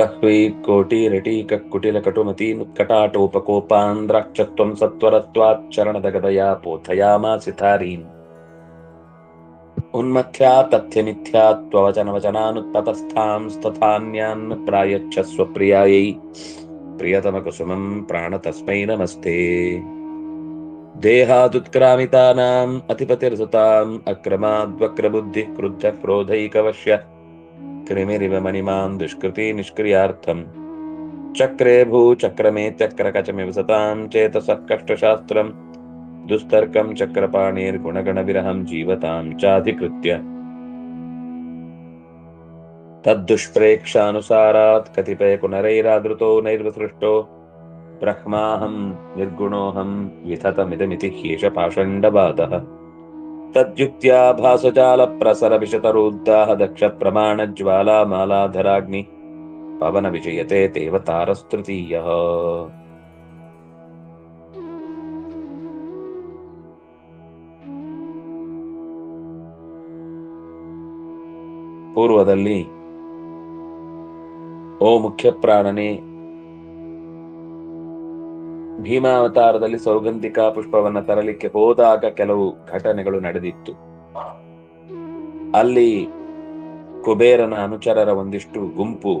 బహ్వీ కోటీరటీక కుటిల కటుమతీ కటాటోపకోపాంద్రాక్షత్వం సత్వరత్వాచ్చరణదగదయా పోథయామాసిథారీన్ ఉన్మథ్యా తథ్యమిథ్యా త్వవచనవచనానుత్తతస్థాం స్థాన్యాన్ ప్రాయచ్చ స్వప్రియాయై ప్రియతమ కుసుమం ప్రాణ తస్మై నమస్తే దేహాదుత్క్రామితానాం అతిపతిర్సుతాం అక్రమాద్వక్రబుద్ధి క్రుద్ధ క్రోధైకవశ్య कृमिरिव मणिमान् दुष्कृति निष्क्रियार्थम् चक्रे भूचक्रमेत्यक्रकचमिव सतां चेतसः कष्टशास्त्रम् दुस्तर्कं चक्रपाणेर्गुणगणविरहं जीवतां चाधिकृत्य। तद्दुष्प्रेक्षानुसारात् कतिपयकुनरैरादृतो नैर्वसृष्टो। ब्रह्माहं निर्गुणोऽहं विततमिदमिति ह्येष तद्युक्त्या भासजालप्रसरविशतरोद्दाह दक्षप्रमाणज्वालामालाधराग्नि पवनविजयते देवतारस्तृतीयः ಪೂರ್ವದಲ್ಲಿ ಓ ಮುಖ್ಯ ಪ್ರಾಣನೇ ಭೀಮಾವತಾರದಲ್ಲಿ ಸೌಗಂಧಿಕಾ ಪುಷ್ಪವನ್ನ ತರಲಿಕ್ಕೆ ಹೋದಾಗ ಕೆಲವು ಘಟನೆಗಳು ನಡೆದಿತ್ತು. ಅಲ್ಲಿ ಕುಬೇರನ ಅನುಚರರ ಒಂದಿಷ್ಟು ಗುಂಪು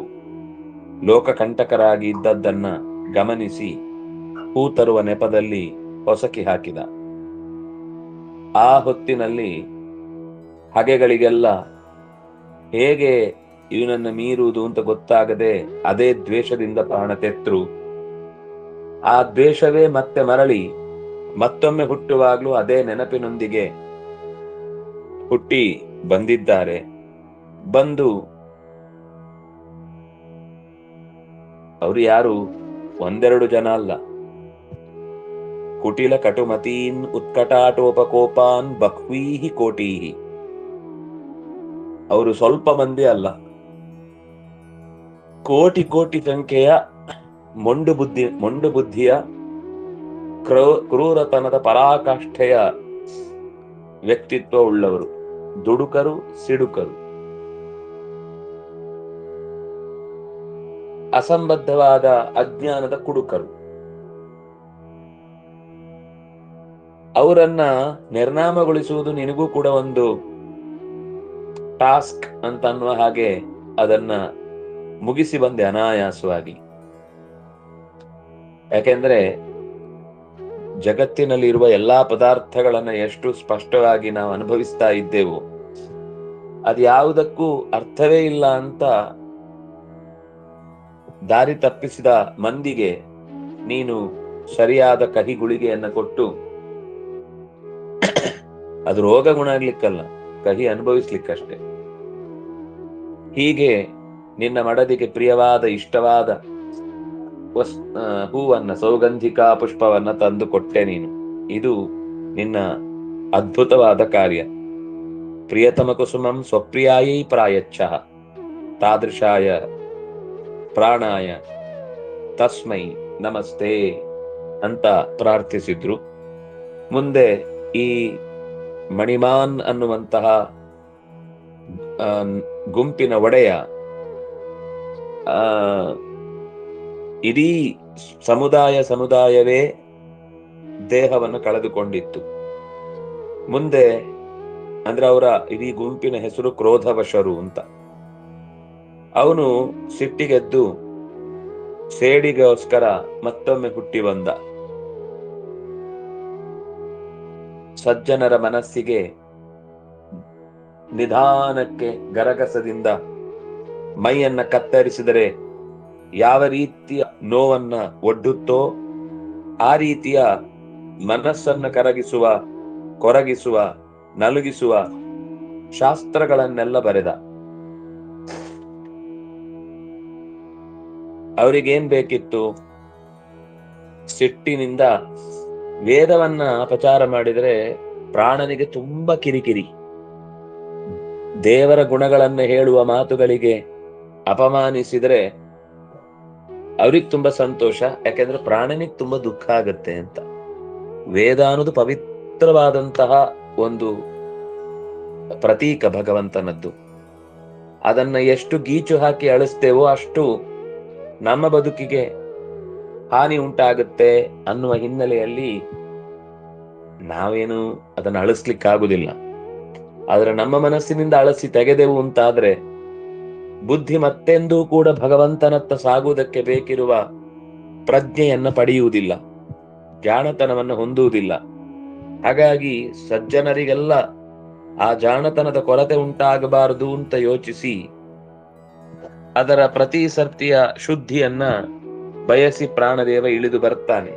ಲೋಕಕಂಟಕರಾಗಿ ಇದ್ದದ್ದನ್ನ ಗಮನಿಸಿ ಹೂ ತರುವ ನೆಪದಲ್ಲಿ ಹೊಸಕಿ ಹಾಕಿದ. ಆ ಹೊತ್ತಿನಲ್ಲಿ ಹಗೆಗಳಿಗೆಲ್ಲ ಹೇಗೆ ಇವನನ್ನು ಮೀರುವುದು ಅಂತ ಗೊತ್ತಾಗದೆ ಅದೇ ದ್ವೇಷದಿಂದ ಪ್ರಾಣ ತೆತ್ತರು ಆ ದ್ವೇಷವೇ ಮತ್ತೆ ಮರಳಿ, ಮತ್ತೊಮ್ಮೆ ಹುಟ್ಟುವಾಗಲೂ ಅದೇ ನೆನಪಿನೊಂದಿಗೆ ಹುಟ್ಟಿ ಬಂದಿದ್ದಾರೆ. ಬಂದು ಅವರು ಯಾರು? ಒಂದೆರಡು ಜನ ಅಲ್ಲ. ಕುಟಿಲ ಕಟುಮತೀನ್ ಉತ್ಕಟಾಟೋಪಕೋಪಾನ್ ಬಹ್ವೀಹಿ ಕೋಟೀಹಿ. ಅವರು ಸ್ವಲ್ಪ ಮಂದಿ ಅಲ್ಲ. ಕೋಟಿ ಕೋಟಿ ಸಂಖ್ಯೆಯ ಮೊಂಡು ಬುದ್ಧಿ, ಮೊಂಡು ಬುದ್ಧಿಯ ಕ್ರೋ, ಕ್ರೂರತನದ ಪರಾಕಾಷ್ಠೆಯ ವ್ಯಕ್ತಿತ್ವ ಉಳ್ಳವರು. ದುಡುಕರು, ಸಿಡುಕರು. ಅಸಂಬದ್ಧವಾದ ಅಜ್ಞಾನದ ಕುಡುಕರು. ಅವರನ್ನ ನಿರ್ನಾಮಗೊಳಿಸುವುದು ನಿನಗೂ ಕೂಡ ಒಂದು ಟಾಸ್ಕ್ ಅಂತ ಅನ್ನುವ ಹಾಗೆ ಅದನ್ನ ಮುಗಿಸಿ ಬಂದೆ ಅನಾಯಾಸವಾಗಿ. ಯಾಕೆಂದ್ರೆ ಜಗತ್ತಿನಲ್ಲಿ ಇರುವ ಎಲ್ಲಾ ಪದಾರ್ಥಗಳನ್ನ ಎಷ್ಟು ಸ್ಪಷ್ಟವಾಗಿ ನಾವು ಅನುಭವಿಸ್ತಾ ಇದ್ದೆವು ಅದ್ಯಾವುದಕ್ಕೂ ಅರ್ಥವೇ ಇಲ್ಲ ಅಂತ ದಾರಿ ತಪ್ಪಿಸಿದ ಮಂದಿಗೆ ನೀನು ಸರಿಯಾದ ಕಹಿ ಗುಳಿಗೆಯನ್ನ ಕೊಟ್ಟು ಅದು ರೋಗ ಗುಣ ಆಗ್ಲಿಕ್ಕಲ್ಲ, ಕಹಿ ಅನುಭವಿಸ್ಲಿಕ್ಕಷ್ಟೇ. ಹೀಗೆ ನಿನ್ನ ಮಡದಿಗೆ ಪ್ರಿಯವಾದ, ಇಷ್ಟವಾದ ವಸ್ ಹೂವನ್ನ ಸೌಗಂಧಿಕಾ ಪುಷ್ಪವನ್ನ ತಂದು ಕೊಟ್ಟೆ ನೀನು. ಇದು ನಿನ್ನ ಅದ್ಭುತವಾದ ಕಾರ್ಯ. ಪ್ರಿಯತಮ ಕುಸುಮಂ ಸ್ವಪ್ರಿಯಾಯೈ ಪ್ರಾಯಚ್ಛ. ತಾದೃಶಾಯ ಪ್ರಾಣಾಯ ತಸ್ಮೈ ನಮಸ್ತೆ ಅಂತ ಪ್ರಾರ್ಥಿಸಿದ್ರು. ಮುಂದೆ ಈ ಮಣಿಮಾನ್ ಅನ್ನುವಂತಹ ಗುಂಪಿನ ಒಡೆಯ ಇಡೀ ಸಮುದಾಯ ಸಮುದಾಯವೇ ದೇಹವನ್ನು ಕಳೆದುಕೊಂಡಿತ್ತು. ಮುಂದೆ ಅಂದ್ರೆ ಅವರ ಇಡೀ ಗುಂಪಿನ ಹೆಸರು ಕ್ರೋಧವಶರು ಅಂತ. ಅವನು ಸಿಟ್ಟಿಗೆದ್ದು ಸೇಡಿಗೋಸ್ಕರ ಮತ್ತೊಮ್ಮೆ ಹುಟ್ಟಿ ಬಂದ. ಸಜ್ಜನರ ಮನಸ್ಸಿಗೆ ನಿಧಾನಕ್ಕೆ ಗರಗಸದಿಂದ ಮೈಯನ್ನ ಕತ್ತರಿಸಿದರೆ ಯಾವ ರೀತಿಯ ನೋವನ್ನ ಒಡ್ಡುತ್ತೋ ಆ ರೀತಿಯ ಮನಸ್ಸನ್ನ ಕರಗಿಸುವ, ಕೊರಗಿಸುವ, ನಲುಗಿಸುವ ಶಾಸ್ತ್ರಗಳನ್ನೆಲ್ಲ ಬರೆದ. ಅವರಿಗೇನ್ ಬೇಕಿತ್ತು? ಸಿಟ್ಟಿನಿಂದ ವೇದವನ್ನ ಅಪಚಾರ ಮಾಡಿದರೆ ಪ್ರಾಣನಿಗೆ ತುಂಬಾ ಕಿರಿಕಿರಿ. ದೇವರ ಗುಣಗಳನ್ನ ಹೇಳುವ ಮಾತುಗಳಿಗೆ ಅಪಮಾನಿಸಿದರೆ ಅವ್ರಿಗೆ ತುಂಬಾ ಸಂತೋಷ, ಯಾಕೆಂದ್ರೆ ಪ್ರಾಣನಿಗೆ ತುಂಬಾ ದುಃಖ ಆಗತ್ತೆ ಅಂತ. ವೇದ ಅನ್ನೋದು ಪವಿತ್ರವಾದಂತಹ ಒಂದು ಪ್ರತೀಕ ಭಗವಂತನದ್ದು. ಅದನ್ನ ಎಷ್ಟು ಗೀಚು ಹಾಕಿ ಅಳಿಸ್ತೇವೋ ಅಷ್ಟು ನಮ್ಮ ಬದುಕಿಗೆ ಹಾನಿ ಉಂಟಾಗುತ್ತೆ ಅನ್ನುವ ಹಿನ್ನೆಲೆಯಲ್ಲಿ ನಾವೇನು ಅದನ್ನ ಅಳಿಸ್ಲಿಕ್ಕಾಗುದಿಲ್ಲ. ಆದ್ರೆ ನಮ್ಮ ಮನಸ್ಸಿನಿಂದ ಅಳಿಸಿ ತೆಗೆದೆವು ಅಂತಾದ್ರೆ ಬುದ್ಧಿ ಮತ್ತೆಂದೂ ಕೂಡ ಭಗವಂತನತ್ತ ಸಾಗುವುದಕ್ಕೆ ಬೇಕಿರುವ ಪ್ರಜ್ಞೆಯನ್ನ ಪಡೆಯುವುದಿಲ್ಲ, ಜಾಣತನವನ್ನು ಹೊಂದುವುದಿಲ್ಲ. ಹಾಗಾಗಿ ಸಜ್ಜನರಿಗೆಲ್ಲ ಆ ಜಾಣತನದ ಕೊರತೆ ಉಂಟಾಗಬಾರದು ಅಂತ ಯೋಚಿಸಿ ಅದರ ಪ್ರತಿ ಸರ್ತಿಯ ಶುದ್ಧಿಯನ್ನ ಬಯಸಿ ಪ್ರಾಣದೇವ ಇಳಿದು ಬರ್ತಾನೆ.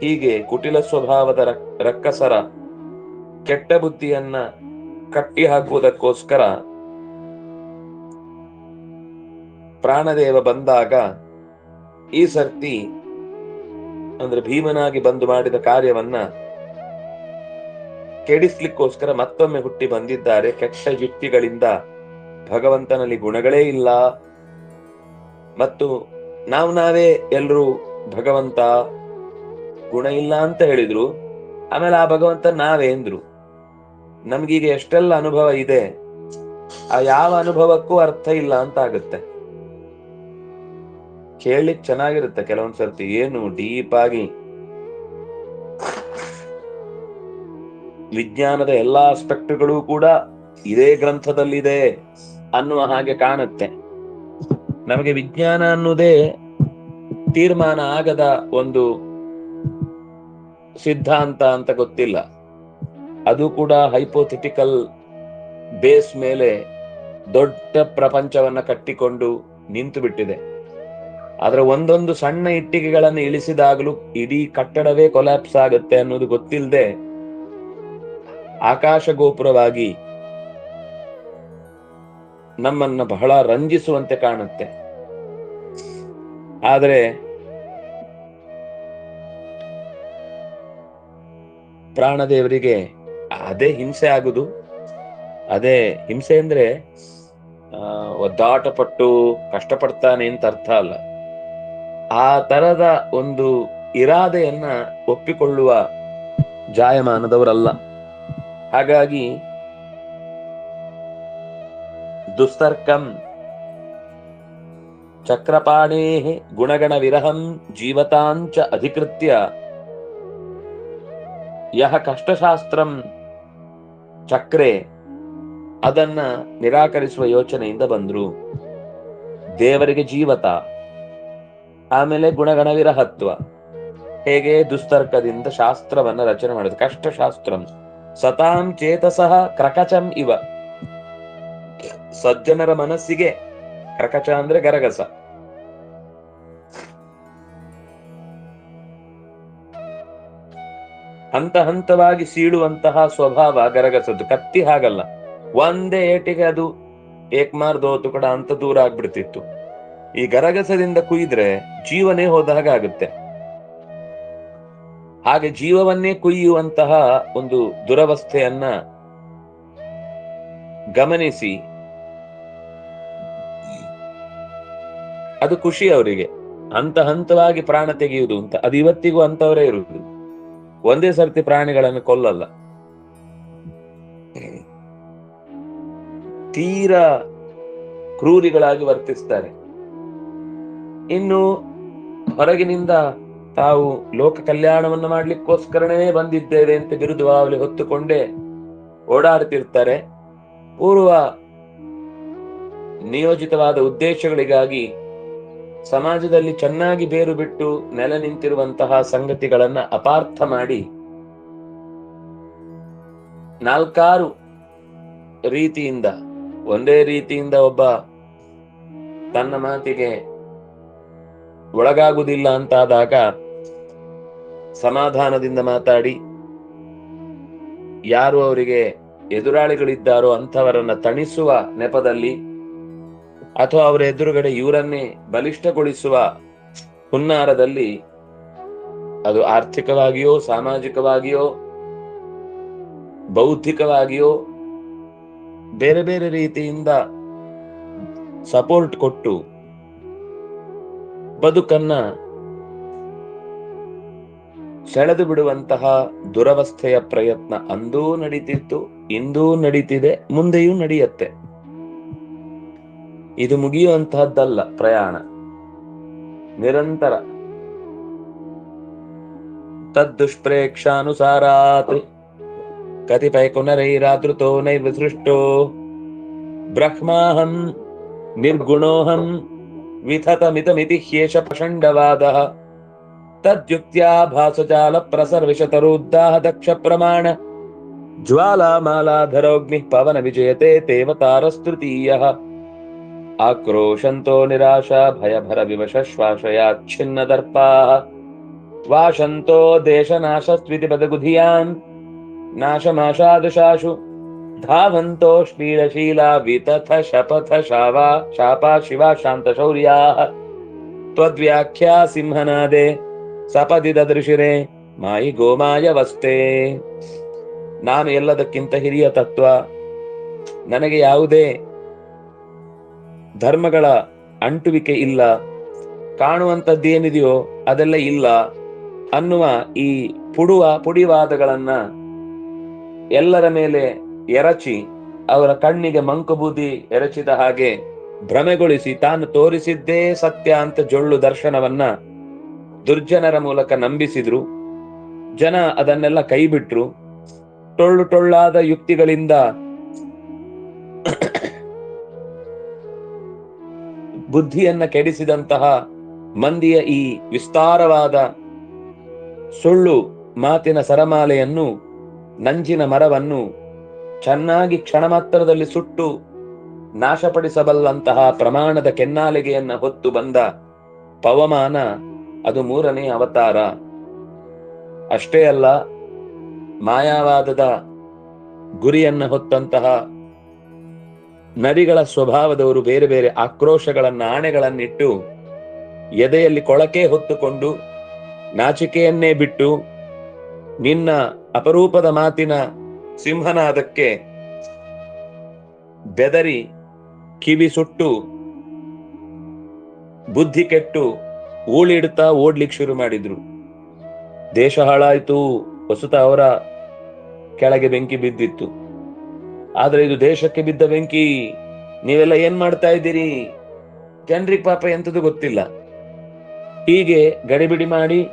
ಹೀಗೆ ಕುಟಿಲ ಸ್ವಭಾವದ ರಕ್- ರಕ್ಕಸರ ಕೆಟ್ಟ ಬುದ್ಧಿಯನ್ನ ಕಟ್ಟಿ ಹಾಕುವುದಕ್ಕೋಸ್ಕರ ಪ್ರಾಣದೇವ ಬಂದಾಗ ಈ ಸರ್ತಿ ಅಂದ್ರೆ ಭೀಮನಾಗಿ ಬಂದು ಮಾಡಿದ ಕಾರ್ಯವನ್ನ ಕೆಡಿಸ್ಲಿಕ್ಕೋಸ್ಕರ ಮತ್ತೊಮ್ಮೆ ಹುಟ್ಟಿ ಬಂದಿದ್ದಾರೆ. ಕೆಟ್ಟ ಯುಕ್ತಿಗಳಿಂದ ಭಗವಂತನಲ್ಲಿ ಗುಣಗಳೇ ಇಲ್ಲ. ಮತ್ತು ನಾವು ನಾವೇ ಎಲ್ರೂ ಭಗವಂತ, ಗುಣ ಇಲ್ಲ ಅಂತ ಹೇಳಿದ್ರು. ಆಮೇಲೆ ಆ ಭಗವಂತ ನಾವೇ ಅಂದ್ರು. ನಮ್ಗೀಗ ಎಷ್ಟೆಲ್ಲ ಅನುಭವ ಇದೆ, ಆ ಯಾವ ಅನುಭವಕ್ಕೂ ಅರ್ಥ ಇಲ್ಲ ಅಂತ ಆಗುತ್ತೆ. ಕೇಳಲಿಕ್ ಚೆನ್ನಾಗಿರುತ್ತೆ ಕೆಲವೊಂದು ಸರ್ತಿ ಏನು ಡೀಪ್ ಆಗಿ ವಿಜ್ಞಾನದ ಎಲ್ಲಾ ಆಸ್ಪೆಕ್ಟ್ಗಳು ಕೂಡ ಇದೇ ಗ್ರಂಥದಲ್ಲಿದೆ ಅನ್ನುವ ಹಾಗೆ ಕಾಣುತ್ತೆ. ನಮಗೆ ವಿಜ್ಞಾನ ಅನ್ನೋದೇ ತೀರ್ಮಾನ ಆಗದ ಒಂದು ಸಿದ್ಧಾಂತ ಅಂತ ಗೊತ್ತಿಲ್ಲ. ಅದು ಕೂಡ ಹೈಪೋಥೆಟಿಕಲ್ ಬೇಸ್ ಮೇಲೆ ದೊಡ್ಡ ಪ್ರಪಂಚವನ್ನ ಕಟ್ಟಿಕೊಂಡು ನಿಂತು ಬಿಟ್ಟಿದೆ ಆದ್ರೆ ಒಂದೊಂದು ಸಣ್ಣ ಇಟ್ಟಿಗೆಗಳನ್ನು ಇಳಿಸಿದಾಗಲೂ ಇಡೀ ಕಟ್ಟಡವೇ ಕೊಲ್ಯಾಪ್ಸ್ ಆಗುತ್ತೆ ಅನ್ನೋದು ಗೊತ್ತಿಲ್ಲದೆ ಆಕಾಶ ಗೋಪುರವಾಗಿ ನಮ್ಮನ್ನ ಬಹಳ ರಂಜಿಸುವಂತೆ ಕಾಣುತ್ತೆ. ಆದರೆ ಪ್ರಾಣದೇವರಿಗೆ ಅದೇ ಹಿಂಸೆ ಆಗುದು. ಅದೇ ಹಿಂಸೆ ಅಂದ್ರೆ ಆ, ಒದ್ದಾಟ ಪಟ್ಟು ಕಷ್ಟಪಡ್ತಾನೆ ಅಂತ ಅರ್ಥ ಅಲ್ಲ. ಆ ತರದ ಒಂದು ಇರಾದೆಯನ್ನ ಒಪ್ಪಿಕೊಳ್ಳುವ ಜಾಯಮಾನದವರಲ್ಲ. ಹಾಗಾಗಿ ದುಸ್ತರ್ಕಂ ಚಕ್ರಪಾಣೇ ಗುಣಗಣ ವಿರಹಂ ಜೀವತಾಂಚ ಅಧಿಕೃತ್ಯ. ಯಹ ಕಷ್ಟಶಾಸ್ತ್ರಂ ಚಕ್ರೆ ಅದನ್ನ ನಿರಾಕರಿಸುವ ಯೋಚನೆಯಿಂದ ಬಂದ್ರು. ದೇವರಿಗೆ ಜೀವತ. ಆಮೇಲೆ ಗುಣಗಣ ವಿರಹತ್ವ ಹೇಗೆ ದುಸ್ತರ್ಕದಿಂದ ಶಾಸ್ತ್ರವನ್ನ ರಚನೆ ಮಾಡುದು ಕಷ್ಟ ಕಷ್ಟಶಾಸ್ತ್ರಂ. ಸತಾಂ ಚೇತಸಃ ಕ್ರಕಚಂ ಇವ. ಸಜ್ಜನರ ಮನಸ್ಸಿಗೆ ಕ್ರಕಚ ಅಂದ್ರೆ ಗರಗಸ. ಹಂತ ಹಂತವಾಗಿ ಸೀಳುವಂತಹ ಸ್ವಭಾವ ಗರಗಸದ್ದು. ಕತ್ತಿ ಹಾಗಲ್ಲ. ಒಂದೇ ಏಟಿಗೆ ಅದು ಏಕ್ಮಾರ್ ದೋತು ಕೂಡ ಅಂತ ದೂರ ಆಗ್ಬಿಡ್ತಿತ್ತು. ಈ ಗರಗಸದಿಂದ ಕುಯ್ದ್ರೆ ಜೀವನೇ ಹೋದ ಹಾಗೆ ಆಗುತ್ತೆ. ಹಾಗೆ ಜೀವವನ್ನೇ ಕುಯ್ಯುವಂತಹ ಒಂದು ದುರವಸ್ಥೆಯನ್ನ ಗಮನಿಸಿ. ಅದು ಖುಷಿ ಅವರಿಗೆ. ಹಂತ ಹಂತವಾಗಿ ಪ್ರಾಣ ತೆಗೆಯುವುದು ಅಂತ. ಅದು ಇವತ್ತಿಗೂ ಅಂತವರೇ ಇರುವುದು. ಒಂದೇ ಸರ್ತಿ ಪ್ರಾಣಿಗಳನ್ನು ಕೊಲ್ಲಲ್ಲ. ತೀರಾ ಕ್ರೂರಿಗಳಾಗಿ ವರ್ತಿಸ್ತಾರೆ. ಇನ್ನು ಹೊರಗಿನಿಂದ ತಾವು ಲೋಕ ಕಲ್ಯಾಣವನ್ನು ಮಾಡ್ಲಿಕ್ಕೋಸ್ಕರನೇ ಬಂದಿದ್ದೇವೆ ಅಂತ ಬಿರುದುವಾವಲಿ ಹೊತ್ತುಕೊಂಡೇ ಓಡಾಡ್ತಿರ್ತಾರೆ ಪೂರ್ವ ನಿಯೋಜಿತವಾದ ಉದ್ದೇಶಗಳಿಗಾಗಿ ಸಮಾಜದಲ್ಲಿ ಚೆನ್ನಾಗಿ ಬೇರು ಬಿಟ್ಟು ನೆಲೆ ನಿಂತಿರುವಂತಹ ಸಂಗತಿಗಳನ್ನ ಅಪಾರ್ಥ ಮಾಡಿ ನಾಲ್ಕಾರು ರೀತಿಯಿಂದ, ಒಂದೇ ರೀತಿಯಿಂದ ಒಬ್ಬ ತನ್ನ ಮಾತಿಗೆ ಒಳಗಾಗುವುದಿಲ್ಲ ಅಂತಾದಾಗ ಸಮಾಧಾನದಿಂದ ಮಾತಾಡಿ, ಯಾರು ಅವರಿಗೆ ಎದುರಾಳಿಗಳಿದ್ದಾರೋ ಅಂಥವರನ್ನ ತಣಿಸುವ ನೆಪದಲ್ಲಿ ಅಥವಾ ಅವರ ಎದುರುಗಡೆ ಇವರನ್ನೇ ಬಲಿಷ್ಠಗೊಳಿಸುವ ಹುನ್ನಾರದಲ್ಲಿ ಅದು ಆರ್ಥಿಕವಾಗಿಯೋ, ಸಾಮಾಜಿಕವಾಗಿಯೋ, ಬೌದ್ಧಿಕವಾಗಿಯೋ ಬೇರೆ ಬೇರೆ ರೀತಿಯಿಂದ ಸಪೋರ್ಟ್ ಕೊಟ್ಟು ಬದುಕನ್ನ ಸೆಳೆದು ಬಿಡುವಂತಹ ದುರವಸ್ಥೆಯ ಪ್ರಯತ್ನ ಅಂದೂ ನಡೀತಿತ್ತು, ಇಂದೂ ನಡೀತಿದೆ, ಮುಂದೆಯೂ ನಡೆಯುತ್ತೆ. ಇದು ಮುಗಿಯುವಂತಹದ್ದಲ್ಲ ಪ್ರಯಾಣ. ನಿರಂತರ. ತದ್ದುಷ್ಪ್ರೇಕ್ಷಾನುಸಾರಾತ್ ಕತಿಪಯ ಪುನರೈರಾದೃತೋ ನೈವ ಸೃಷ್ಟೋ. ಬ್ರಹ್ಮಾಹಂ ನಿರ್ಗುಣೋಹಂ. विथतमितमिति ह्येष पषण्डवादः तद्युक्त्या भासजालप्रसर्विशतरुद्धाः दक्षप्रमाण ज्वालामालाधरोऽग्निः पवनविजयते तेव तारस्तृतीयः आक्रोशन्तो निराशा भयभरविवशश्वासयाच्छिन्नदर्पाः वाशन्तो देशनाशस्त्विति पदगुधियान् नाशमाशादशाशु ಧಾವಂತೋ ಶ್ಲೀಲಶೀಲಾ ವಿತಥ ಶಪಥ ಶಾವ ಶಾಪ ಶಿವ ಶಾಂತ ಶೌರ್ಯಾಃ ತ್ವದ್ವ್ಯಾಖ್ಯಾ ಸಿಂಹನಾದೆ ಸಪದಿ ದೃಶಿರೆ ಮಾಯಿ ಗೋಮಾಯ ವಸ್ತೆ ನಾನು ಎಲ್ಲದಕ್ಕಿಂತ ಹಿರಿಯ ತತ್ವ, ನನಗೆ ಯಾವುದೇ ಧರ್ಮಗಳ ಅಂಟುವಿಕೆ ಇಲ್ಲ, ಕಾಣುವಂಥದ್ದೇನಿದೆಯೋ ಅದೆಲ್ಲ ಇಲ್ಲ ಅನ್ನುವ ಈ ಪುಡುವ ಪುಡಿವಾದಗಳನ್ನ ಎಲ್ಲರ ಮೇಲೆ ಎರಚಿ ಅವರ ಕಣ್ಣಿಗೆ ಮಂಕುಬೂದಿ ಎರಚಿದ ಹಾಗೆ ಭ್ರಮೆಗೊಳಿಸಿ ತಾನು ತೋರಿಸಿದ್ದೇ ಸತ್ಯ ಅಂತ ಜೊಳ್ಳು ದರ್ಶನವನ್ನ ದುರ್ಜನರ ಮೂಲಕ ನಂಬಿಸಿದ್ರು. ಜನ ಅದನ್ನೆಲ್ಲ ಕೈಬಿಟ್ರು. ಟೊಳ್ಳು ಟೊಳ್ಳಾದ ಯುಕ್ತಿಗಳಿಂದ ಬುದ್ಧಿಯನ್ನ ಕೆಡಿಸಿದಂತಹ ಮಂದಿಯ ಈ ವಿಸ್ತಾರವಾದ ಸುಳ್ಳು ಮಾತಿನ ಸರಮಾಲೆಯನ್ನು ನಂಜಿನ ಮರವನ್ನು ಚೆನ್ನಾಗಿ ಕ್ಷಣ ಮಾತ್ರದಲ್ಲಿ ಸುಟ್ಟು ನಾಶಪಡಿಸಬಲ್ಲಂತಹ ಪ್ರಮಾಣದ ಕೆನ್ನಾಲಿಗೆಯನ್ನ ಹೊತ್ತು ಬಂದ ಪವಮಾನ ಅದು ಮೂರನೇ ಅವತಾರ. ಅಷ್ಟೇ ಅಲ್ಲ, ಮಾಯಾವಾದದ ಗುರಿಯನ್ನ ಹೊತ್ತಂತಹ ನರಿಗಳ ಸ್ವಭಾವದವರು ಬೇರೆ ಬೇರೆ ಆಕ್ರೋಶಗಳನ್ನ, ಆಣೆಗಳನ್ನಿಟ್ಟು ಎದೆಯಲ್ಲಿ ಕೊಳಕೆ ಹೊತ್ತುಕೊಂಡು ನಾಚಿಕೆಯನ್ನೇ ಬಿಟ್ಟು ನಿನ್ನ ಅಪರೂಪದ ಮಾತಿನ ಸಿಂಹನಾದಕ್ಕೆ ಬೆದರಿ, ಕಿವಿ ಸುಟ್ಟು, ಬುದ್ಧಿ ಕೆಟ್ಟು ಓಳಿಡ್ತಾ ಓಡ್ಲಿಕ್ಕೆ ಶುರು ಮಾಡಿದ್ರು. ದೇಶ ಹಾಳಾಯ್ತು, ವಸುತ ಅವರ ಕೆಳಗೆ ಬೆಂಕಿ ಬಿದ್ದಿತ್ತು. ಆದ್ರೆ ಇದು ದೇಶಕ್ಕೆ ಬಿದ್ದ ಬೆಂಕಿ, ನೀವೆಲ್ಲ ಏನ್ ಮಾಡ್ತಾ ಇದ್ದೀರಿ? ಜನರಿಗೆ ಪಾಪ ಎಂಥದ್ದು ಗೊತ್ತಿಲ್ಲ. ಹೀಗೆ ಗಡಿಬಿಡಿ ಮಾಡಿ,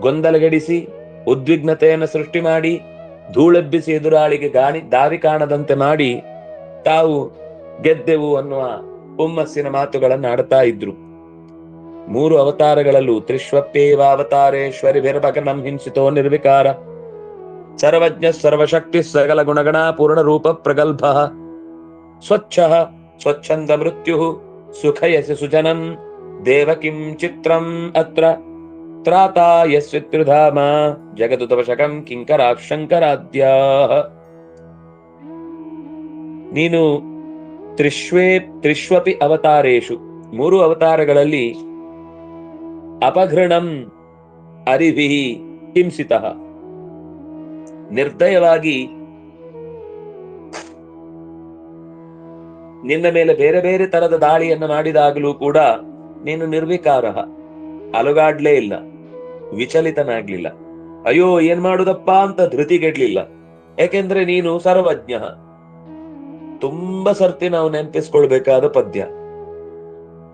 ಗೊಂದಲಗೆಡಿಸಿ, ಉದ್ವಿಗ್ನತೆಯನ್ನು ಸೃಷ್ಟಿ ಮಾಡಿ ಧೂಳೆಬ್ಬಿಸಿ ಎದುರಾಳಿಗೆ ಗಾಳಿ ದಾರಿ ಕಾಣದಂತೆ ಮಾಡಿ ತಾವು ಗೆದ್ದೆವು ಅನ್ನುವ ಹುಮ್ಮಸ್ಸಿನ ಮಾತುಗಳನ್ನು ಆಡ್ತಾ ಇದ್ರು. ಮೂರು ಅವತಾರಗಳಲ್ಲೂ ತ್ರಿಶ್ವಪ್ಯೇವ ಅವತಾರೇಶ್ವರಿ ಭಗನಂ ಹಿಂಸಿತೋ ನಿರ್ವಿಕಾರ. ಸರ್ವಜ್ಞ, ಸರ್ವಶಕ್ತಿ, ಸಕಲ ಗುಣಗಣ ಪೂರ್ಣ ರೂಪ ಪ್ರಗಲ್ಭ. ಸ್ವಚ್ಛ, ಸ್ವಚ್ಛಂದ ಮೃತ್ಯು ಸುಖಯಸಿ ಸುಜನಂ, ದೇವಕಿಂ ಚಿತ್ರಂ ಅತ್ರ. ತ್ರಾತಾ ಜಗದು ಜಗದುತವಶಕಂ ಕಿಂಕರ ಶಂಕರಾದ್ಯ ನೀನು ತ್ರಿಶ್ವೇ, ತ್ರಿಶ್ವಪಿ ಅವತಾರೇಶು. ಮೂರು ಅವತಾರಗಳಲ್ಲಿ ಅಪಘೃಣಂ ಅರಿವಿಹಿ ಹಿಂಸಿತ. ನಿರ್ದಯವಾಗಿ ನಿನ್ನ ಮೇಲೆ ಬೇರೆ ಬೇರೆ ತರದ ದಾಳಿಯನ್ನು ಮಾಡಿದಾಗಲೂ ಕೂಡ ನೀನು ನಿರ್ವಿಕಾರ ಅಲುಗಾಡ್ಲೇ ಇಲ್ಲ. ವಿಚಲಿತನಾಗ್ಲಿಲ್ಲ. ಅಯ್ಯೋ, ಏನ್ ಮಾಡುದಪ್ಪ ಅಂತ ಧೃತಿಗೆಡ್ಲಿಲ್ಲ ಯಾಕೆಂದ್ರೆ ನೀನು ಸರ್ವಜ್ಞ. ತುಂಬಾ ಸರ್ತಿ ನಾವು ನೆನಪಿಸ್ಕೊಳ್ಬೇಕಾದ ಪದ್ಯ.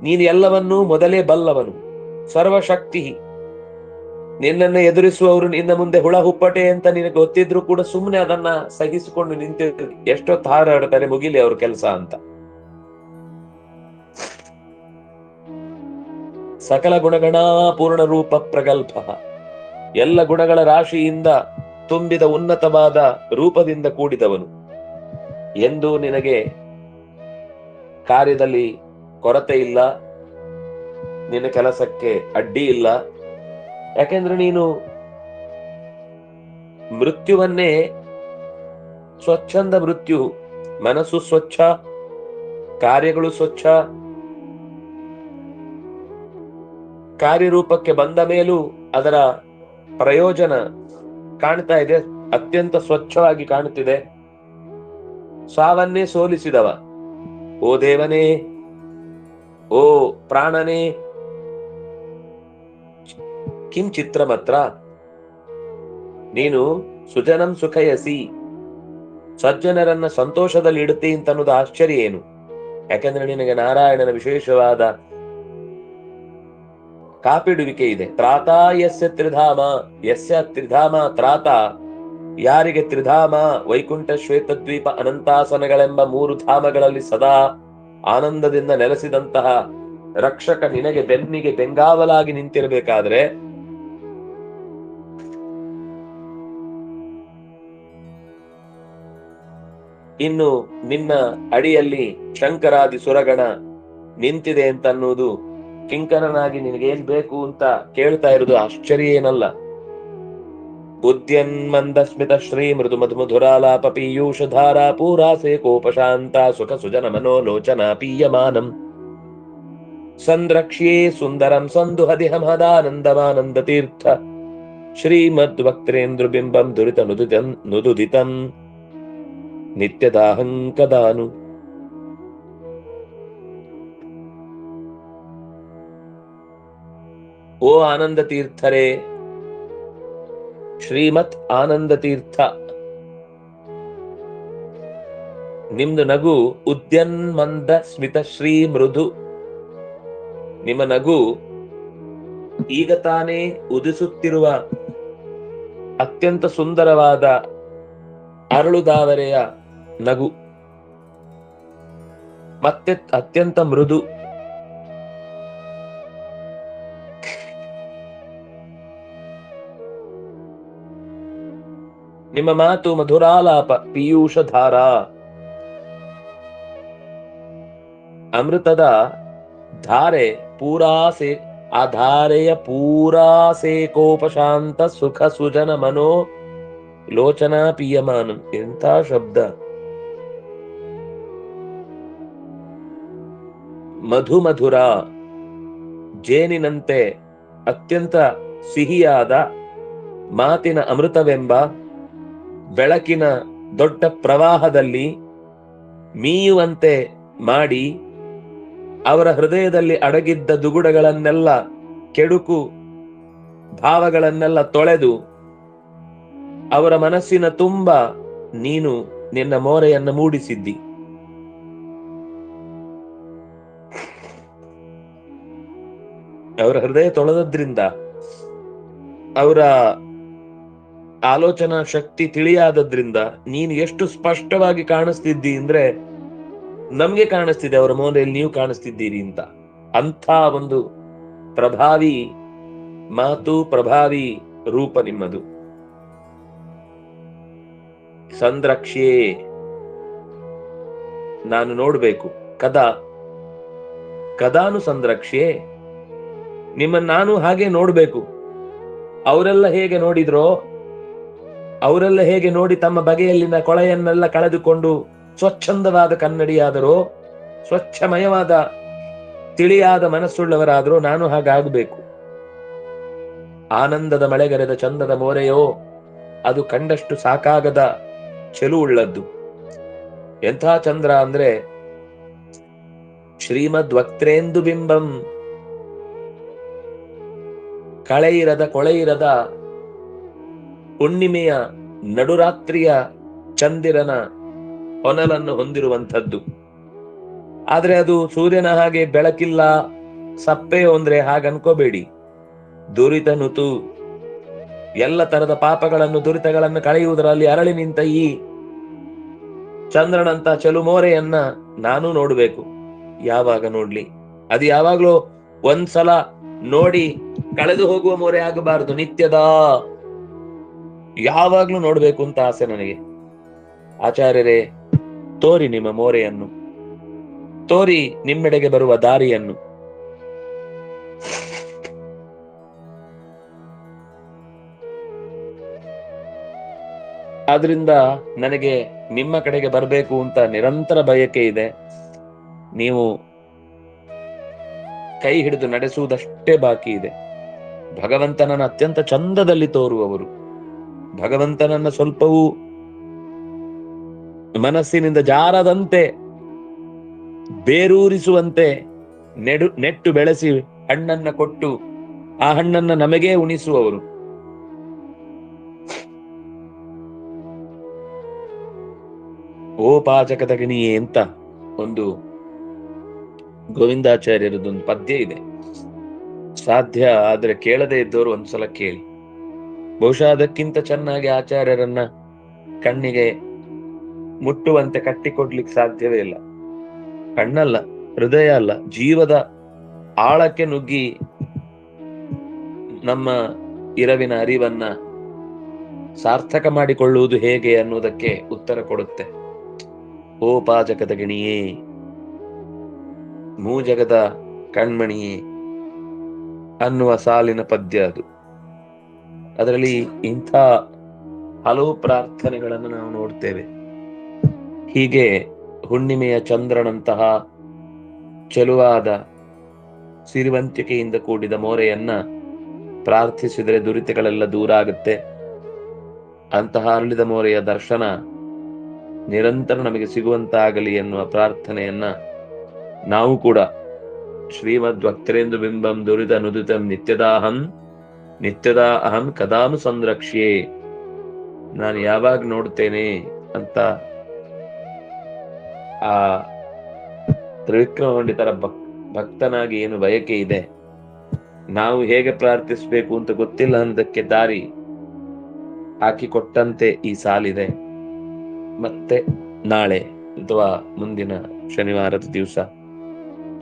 ನೀನು ಎಲ್ಲವನ್ನೂ ಮೊದಲೇ ಬಲ್ಲವನು. ಸರ್ವಶಕ್ತಿ. ನಿನ್ನನ್ನು ಎದುರಿಸುವವರು ನಿನ್ನ ಮುಂದೆ ಹುಳ ಹುಪ್ಪಟೆ ಅಂತ ನಿನಗೆ ಗೊತ್ತಿದ್ರು ಕೂಡ ಸುಮ್ಮನೆ ಅದನ್ನ ಸಹಿಸಿಕೊಂಡು ನಿಂತಿದ್ರು ಎಷ್ಟೊತ್ತು ಹಾರಾಡ್ತಾರೆ ಮುಗಿಲಿ ಅವ್ರ ಕೆಲಸ ಅಂತ. ಸಕಲ ಗುಣಗಣ ಪೂರ್ಣ ರೂಪ ಪ್ರಗಲ್ಭ. ಎಲ್ಲ ಗುಣಗಳ ರಾಶಿಯಿಂದ ತುಂಬಿದ ಉನ್ನತವಾದ ರೂಪದಿಂದ ಕೂಡಿದವನು. ಎಂದು ನಿನಗೆ ಕಾರ್ಯದಲ್ಲಿ ಕೊರತೆ ಇಲ್ಲ. ನಿನ್ನ ಕೆಲಸಕ್ಕೆ ಅಡ್ಡಿ ಇಲ್ಲ. ಯಾಕೆಂದ್ರೆ ನೀನು ಮೃತ್ಯುವನ್ನೇ ಸ್ವಚ್ಛಂದ ಮೃತ್ಯು. ಮನಸ್ಸು ಸ್ವಚ್ಛ, ಕಾರ್ಯಗಳು ಸ್ವಚ್ಛ ಕಾರ್ಯರೂಪಕ್ಕೆ ಬಂದ ಮೇಲೂ ಅದರ ಪ್ರಯೋಜನ ಕಾಣ್ತಾ ಇದೆ, ಅತ್ಯಂತ ಸ್ವಚ್ಛವಾಗಿ ಕಾಣುತ್ತಿದೆ. ಸಾವನ್ನೇ ಸೋಲಿಸಿದವ. ಓ ದೇವನೇ, ಓ ಪ್ರಾಣನೇ, ಕಿಂ ಚಿತ್ರಮತ್ರ, ನೀನು ಸುಜನಂ ಸುಖಯಸಿ, ಸಜ್ಜನರನ್ನ ಸಂತೋಷದಲ್ಲಿ ಇಡುತ್ತಿ ಅಂತ ಅನ್ನೋದು ಆಶ್ಚರ್ಯ ಏನು? ಯಾಕಂದ್ರೆ ನಿನಗೆ ನಾರಾಯಣನ ವಿಶೇಷವಾದ ಕಾಪಿಡುವಿಕೆ ಇದೆ. ತ್ರಾತ ಯಸ್ಯ ತ್ರಿಧಾಮ ಯಸ್ಯ ತ್ರಿಧಾಮ ತ್ರಾತ. ಯಾರಿಗೆ ತ್ರಿಧಾಮ? ವೈಕುಂಠ ಶ್ವೇತದ್ವೀಪ ಅನಂತಾಸನಗಳೆಂಬ ಮೂರು ಧಾಮಗಳಲ್ಲಿ ಸದಾ ಆನಂದದಿಂದ ನೆಲೆಸಿದಂತಹ ರಕ್ಷಕ ನಿನಗೆ ಬೆನ್ನಿಗೆ ಬೆಂಗಾವಲಾಗಿ ನಿಂತಿರಬೇಕಾದ್ರೆ ಇನ್ನು ನಿನ್ನ ಅಡಿಯಲ್ಲಿ ಶಂಕರಾದಿ ಸುರಗಣ ನಿಂತಿದೆ ಅಂತ ಅನ್ನುವುದು ಕಿಂಕರನಾಗಿ ನಿನಗೇನ್ ಬೇಕು ಅಂತ ಕೇಳ್ತಾ ಇರೋದು ಆಶ್ಚರ್ಯ ಏನಲ್ಲ. ಉದ್ಯನ್ಮಂದ ಸ್ಮಿತ ಶ್ರೀ ಮೃದು ಮಧು ಮಧುರಾಲಾಪ ಪೀಯೂಷ ಧಾರಾ ಪೂರಾಸೆ ಕೋಪಶಾಂತ ಸುಖ ಸುಜನ ಮನೋಲೋಚನ ಪೀಯಮಾನಂ. ಸಂದ್ರಕ್ಷ್ಯೇ ಸುಂದರಂ ಸಂದು ಹದಿಹಮದಾನಂದಮಾನಂದ ತೀರ್ಥ. ಶ್ರೀಮದ್ ವಕ್ತೇಂದ್ರ ಬಿಂಬಂ ದುರಿತ ನುದುದಿತಂ. ನುದುದಿತಂ ನಿತ್ಯದಾಹಂಕದಾನು ಓ ಆನಂದ ತೀರ್ಥರೇ, ಶ್ರೀಮತ್ ಆನಂದ ತೀರ್ಥ. ನಿಮ್ದು ನಗು ಉದ್ಯನ್ಮಂದ ಸ್ಮಿತ ಶ್ರೀ ಮೃದು. ನಿಮ್ಮ ನಗು ಈಗ ತಾನೇ ಉದಿಸುತ್ತಿರುವ ಅತ್ಯಂತ ಸುಂದರವಾದ ಅರಳುದಾವರೆಯ ನಗು. ಮತ್ತೆ ಅತ್ಯಂತ ಮೃದು. ನಿಮ್ಮ ಮಾತು ಮಧುರಾಲಾಪ ಪಿಯೂಷ ಧಾರ ಅಮೃತದ ಧಾರೆ ಪೂರಾಸೆ ಆ ಧಾರೆಯ ಪೂರಾಸೇಕೋಪಶಾಂತ ಸುಖ ಸುಜನ ಮನೋ ಲೋಚನಾ ಪೀಯಮಾನಂ ಎಂಥ ಶಬ್ದ. ಮಧು ಮಧುರ ಜೇನಿನಂತೆ ಅತ್ಯಂತ ಸಿಹಿಯಾದ ಮಾತಿನ ಅಮೃತವೆಂಬ ಬೆಳಕಿನ ದೊಡ್ಡ ಪ್ರವಾಹದಲ್ಲಿ ಮೀಯುವಂತೆ ಮಾಡಿ ಅವರ ಹೃದಯದಲ್ಲಿ ಅಡಗಿದ್ದ ದುಗುಡಗಳನ್ನೆಲ್ಲ ಕೆಡುಕು ಭಾವಗಳನ್ನೆಲ್ಲ ತೊಳೆದು ಅವರ ಮನಸ್ಸಿನ ತುಂಬ ನೀನು ನಿನ್ನ ಮೋರೆಯನ್ನು ಮೂಡಿಸಿದ್ದಿ. ಅವರ ಹೃದಯ ತೊಳೆದದ್ರಿಂದ ಅವರ ಆಲೋಚನಾ ಶಕ್ತಿ ತಿಳಿಯಾದದ್ರಿಂದ ನೀನು ಎಷ್ಟು ಸ್ಪಷ್ಟವಾಗಿ ಕಾಣಿಸ್ತಿದ್ದಿ ಅಂದ್ರೆ ನಮ್ಗೆ ಕಾಣಿಸ್ತಿದೆ, ಅವರ ಮೌನೆಯಲ್ಲಿ ನೀವು ಕಾಣಿಸ್ತಿದ್ದೀರಿ ಅಂತ. ಅಂಥ ಒಂದು ಪ್ರಭಾವಿ ಮಾತು, ಪ್ರಭಾವಿ ರೂಪ ನಿಮ್ಮದು. ಸಂದ್ರಕ್ಷ್ಯೆ ನಾನು ನೋಡ್ಬೇಕು. ಕದಾ. ಕದಾನು ಸಂದ್ರಕ್ಷೆ. ನಿಮ್ಮನ್ನ ನಾನು ಹಾಗೆ ನೋಡ್ಬೇಕು. ಅವರೆಲ್ಲ ಹೇಗೆ ನೋಡಿದ್ರೋ ಅವರೆಲ್ಲ ಹೇಗೆ ನೋಡಿ ತಮ್ಮ ಬಗೆಯಲ್ಲಿನ ಕೊಳೆಯನ್ನೆಲ್ಲ ಕಳೆದುಕೊಂಡು ಸ್ವಚ್ಛಂದವಾದ ಕನ್ನಡಿಯಾದರೋ, ಸ್ವಚ್ಛಮಯವಾದ ತಿಳಿಯಾದ ಮನಸ್ಸುಳ್ಳವರಾದರೂ ನಾನು ಹಾಗಾಗಬೇಕು. ಆನಂದದ ಮಳೆಗರೆದ ಚಂದದ ಮೋರೆಯೋ, ಅದು ಕಂಡಷ್ಟು ಸಾಕಾಗದ ಚೆಲುವುಳ್ಳದ್ದು ಎಂಥ ಚಂದ್ರ ಅಂದ್ರೆ ಶ್ರೀಮದ್ ವಕ್ತ್ರೇಂದು ಬಿಂಬಂ. ಕಳೆಯಿರದ ಕೊಳೆಯಿರದ ಹುಣ್ಣಿಮೆಯ ನಡುರಾತ್ರಿಯ ಚಂದಿರನ ಹೊನಲನ್ನು ಹೊಂದಿರುವಂಥದ್ದು. ಆದ್ರೆ ಅದು ಸೂರ್ಯನ ಹಾಗೆ ಬೆಳಕಿಲ್ಲ, ಸಪ್ಪೆ ಅಂದ್ರೆ ಹಾಗನ್ಕೋಬೇಡಿ ದುರಿತ ನುತು, ಎಲ್ಲ ತರದ ಪಾಪಗಳನ್ನು, ದುರಿತಗಳನ್ನು ಕಳೆಯುವುದರಲ್ಲಿ ಅರಳಿ ನಿಂತ ಈ ಚಂದ್ರನಂತ ಚಲುಮೋರೆಯನ್ನ ನಾನು ನೋಡಬೇಕು. ಯಾವಾಗ ನೋಡ್ಲಿ? ಅದು ಯಾವಾಗ್ಲೂ ಒಂದ್ಸಲ ನೋಡಿ ಕಳೆದು ಹೋಗುವ ಮೋರೆ ಆಗಬಾರದು ನಿತ್ಯದ. ಯಾವಾಗ್ಲೂ ನೋಡ್ಬೇಕು ಅಂತ ಆಸೆ ನನಗೆ. ಆಚಾರ್ಯರೇ, ತೋರಿ ನಿಮ್ಮ ಮೋರೆಯನ್ನು. ತೋರಿ ನಿಮ್ಮೆಡೆಗೆ ಬರುವ ದಾರಿಯನ್ನು. ಆದ್ರಿಂದ ನನಗೆ ನಿಮ್ಮ ಕಡೆಗೆ ಬರಬೇಕು ಅಂತ ನಿರಂತರ ಬಯಕೆ ಇದೆ. ನೀವು ಕೈ ಹಿಡಿದು ನಡೆಸುವುದಷ್ಟೇ ಬಾಕಿ ಇದೆ. ಭಗವಂತನನ್ನು ಅತ್ಯಂತ ಚಂದದಲ್ಲಿ ತೋರುವವರು. ಭಗವಂತನನ್ನ ಸ್ವಲ್ಪವೂ ಮನಸ್ಸಿನಿಂದ ಜಾರದಂತೆ, ಬೇರೂರಿಸುವಂತೆ ನೆಡು, ನೆಟ್ಟು ಬೆಳೆಸಿ ಹಣ್ಣನ್ನ ಕೊಟ್ಟು ಆ ಹಣ್ಣನ್ನ ನಮಗೇ ಉಣಿಸುವವರು. ಓ ಪಾಚಕದಗಿನಿಯೇ ಅಂತ ಒಂದು ಗೋವಿಂದಾಚಾರ್ಯರದೊಂದು ಪದ್ಯ ಇದೆ. ಸಾಧ್ಯ ಆದ್ರೆ ಕೇಳದೇ ಇದ್ದವರು ಒಂದ್ಸಲ ಕೇಳಿ. ಬಹುಶಃ ಅದಕ್ಕಿಂತ ಚೆನ್ನಾಗಿ ಆಚಾರ್ಯರನ್ನ ಕಣ್ಣಿಗೆ ಮುಟ್ಟುವಂತೆ ಕಟ್ಟಿಕೊಡ್ಲಿಕ್ಕೆ ಸಾಧ್ಯವೇ ಇಲ್ಲ. ಕಣ್ಣಲ್ಲ, ಹೃದಯ ಅಲ್ಲ, ಜೀವದ ಆಳಕ್ಕೆ ನುಗ್ಗಿ ನಮ್ಮ ಇರವಿನ ಅರಿವನ್ನ ಸಾರ್ಥಕ ಮಾಡಿಕೊಳ್ಳುವುದು ಹೇಗೆ ಅನ್ನುವುದಕ್ಕೆ ಉತ್ತರ ಕೊಡುತ್ತೆ. ಓ ಪಾಜಕದ ಗಿಣಿಯೇ, ಮೂಜಗದ ಕಣ್ಮಣಿಯೇ ಅನ್ನುವ ಸಾಲಿನ ಪದ್ಯ ಅದು. ಅದರಲ್ಲಿ ಇಂಥ ಹಲವು ಪ್ರಾರ್ಥನೆಗಳನ್ನು ನಾವು ನೋಡ್ತೇವೆ. ಹೀಗೆ ಹುಣ್ಣಿಮೆಯ ಚಂದ್ರನಂತಹ ಚೆಲುವಾದ ಸಿರಿವಂತಿಕೆಯಿಂದ ಕೂಡಿದ ಮೋರೆಯನ್ನ ಪ್ರಾರ್ಥಿಸಿದರೆ ದುರಿತಗಳೆಲ್ಲ ದೂರ ಆಗುತ್ತೆ. ಅಂತಹ ಅರಳಿದ ಮೋರೆಯ ದರ್ಶನ ನಿರಂತರ ನಮಗೆ ಸಿಗುವಂತಾಗಲಿ ಎನ್ನುವ ಪ್ರಾರ್ಥನೆಯನ್ನ ನಾವು ಕೂಡ ಶ್ರೀಮದ್ ಭಕ್ತರೇಂದು ಬಿಂಬಂ ದುರಿತ ನುದಿತಂ ನಿತ್ಯದಾಹಂ ನಿತ್ಯದ ಅಹಂ ಕದಾನು ಸಂರಕ್ಷ್ಯೆ ನಾನು ಯಾವಾಗ ನೋಡ್ತೇನೆ ಅಂತ ಆ ತ್ರಿವಿಕ್ರಮ ಪಂಡಿತರ ಭಕ್, ಭಕ್ತನಾಗಿ ಏನು ಬಯಕೆ ಇದೆ? ನಾವು ಹೇಗೆ ಪ್ರಾರ್ಥಿಸಬೇಕು ಅಂತ ಗೊತ್ತಿಲ್ಲ ಅನ್ನೋದಕ್ಕೆ ದಾರಿ ಹಾಕಿಕೊಟ್ಟಂತೆ ಈ ಸಾಲಿದೆ. ಮತ್ತೆ ನಾಳೆ ಅಥವಾ ಮುಂದಿನ ಶನಿವಾರದ ದಿವಸ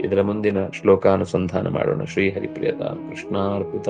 ಇದರ ಮುಂದಿನ ಶ್ಲೋಕಾನುಸಂಧಾನ ಮಾಡೋಣ. ಶ್ರೀ ಹರಿಪ್ರಿಯತ ಕೃಷ್ಣಾರ್ಪಿತ